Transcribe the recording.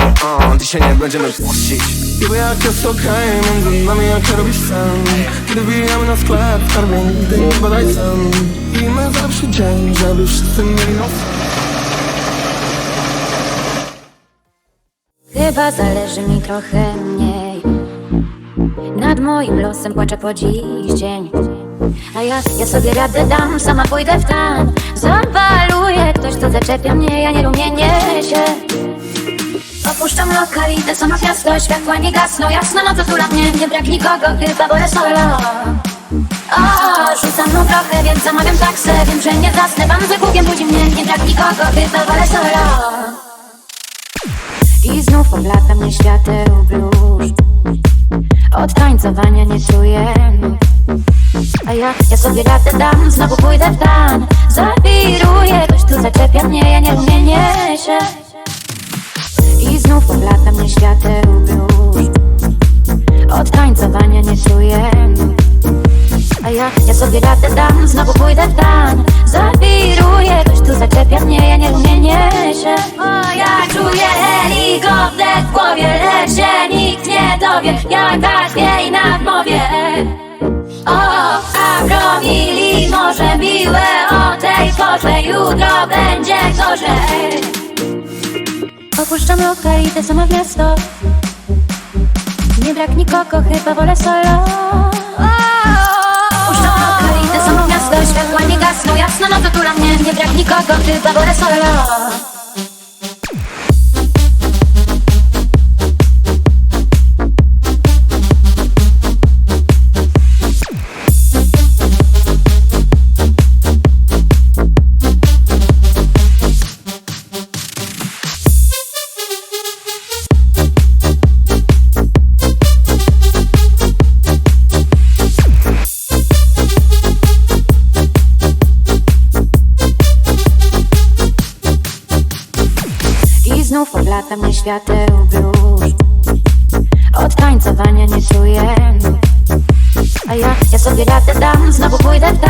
way, uh, dzisiaj nie będziemy złościć Niby jak jest okej, między nami jak robisz sam Kiedy wbijamy na sklep, skarbie nigdy nie badaj sam I my zawsze dzień, żeby wszyscy mieli nos. Chyba zależy mi trochę mniej. Nad moim losem płaczę po dziś dzień. A ja, ja sobie radę dam, sama pójdę w tan. Zawaluję ktoś, kto zaczepia mnie, ja nie rumienię się Opuszczam lokal, idę sama w miasto Światła nie gasną, jasno noc otula mnie Nie brak nikogo, chyba wolę solo. O, rzucam mną trochę, więc zamawiam taksę Wiem, że nie zasnę, pan za kółkiem budzi mnie Nie brak nikogo, chyba wolę solo. I znów oblata mnie świateł blusz Od tańcowania nie czuję. A ja, ja sobie radę dam, znowu pójdę w tan Zawiruję, ktoś tu zaczepia mnie, ja nie rumienię się znów oblata mnie świateł blusz Od tańcowania nie czuję. A ja, ja sobie radę dam, znowu pójdę w tan Zawiruję, ktoś tu zaczepia mnie, ja nie rumienię się O, ja czuję helikopter w głowie Lecz się nikt nie dowie, jak tak jej na mowie O, a promili może miłe o tej porze Jutro będzie gorzej Opuszczam lokal, idę sama w miasto. Nie brak nikogo, chyba wolę solo. Puszczam lokal, idę samo w miasto. Światła nie gasną, jasno noc otula mnie. Nie brak nikogo, chyba wolę solo I znów oblata mnie świateł blusz Od tańcowania nie czuję. A ja, ja sobie radę dam, znowu pójdę w